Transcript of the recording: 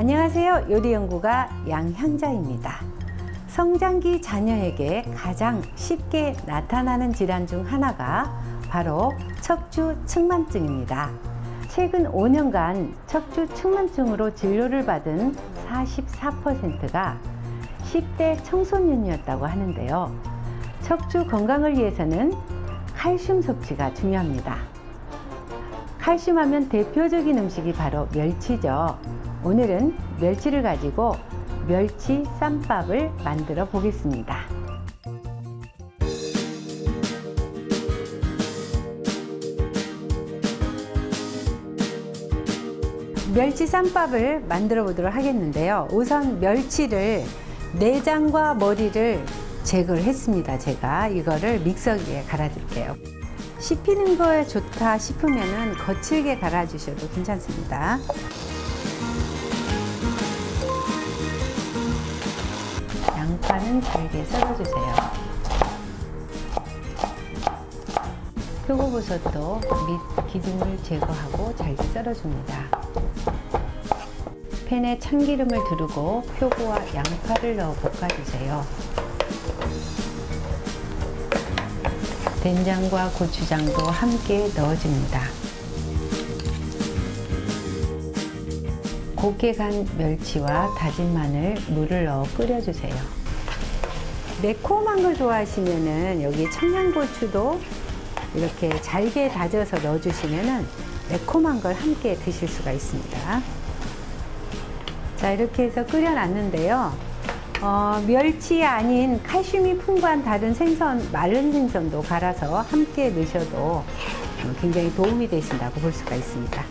안녕하세요. 요리연구가 양향자입니다. 성장기 자녀에게 가장 쉽게 나타나는 질환 중 하나가 바로 척추 측만증입니다. 최근 5년간 척추 측만증으로 진료를 받은 44%가 10대 청소년이었다고 하는데요. 척추 건강을 위해서는 칼슘 섭취가 중요합니다. 칼슘 하면 대표적인 음식이 바로 멸치죠. 오늘은 멸치를 가지고 멸치 쌈밥을 만들어 보겠습니다. 멸치 쌈밥을 만들어 보도록 하겠는데요. 우선 멸치를 내장과 머리를 제거를 했습니다. 제가 이거를 믹서기에 갈아줄게요. 씹히는 거에 좋다 싶으면 거칠게 갈아주셔도 괜찮습니다. 양파는 잘게 썰어주세요. 표고버섯도 밑 기둥을 제거하고 잘게 썰어줍니다. 팬에 참기름을 두르고 표고와 양파를 넣어 볶아주세요. 된장과 고추장도 함께 넣어줍니다. 곱게 간 멸치와 다진 마늘, 물을 넣어 끓여주세요. 매콤한 걸 좋아하시면은 여기 청양고추도 이렇게 잘게 다져서 넣어주시면은 매콤한 걸 함께 드실 수가 있습니다. 자, 이렇게 해서 끓여놨는데요. 어, 멸치 아닌 칼슘이 풍부한 다른 생선, 마른 생선도 갈아서 함께 넣으셔도 어, 굉장히 도움이 되신다고 볼 수가 있습니다.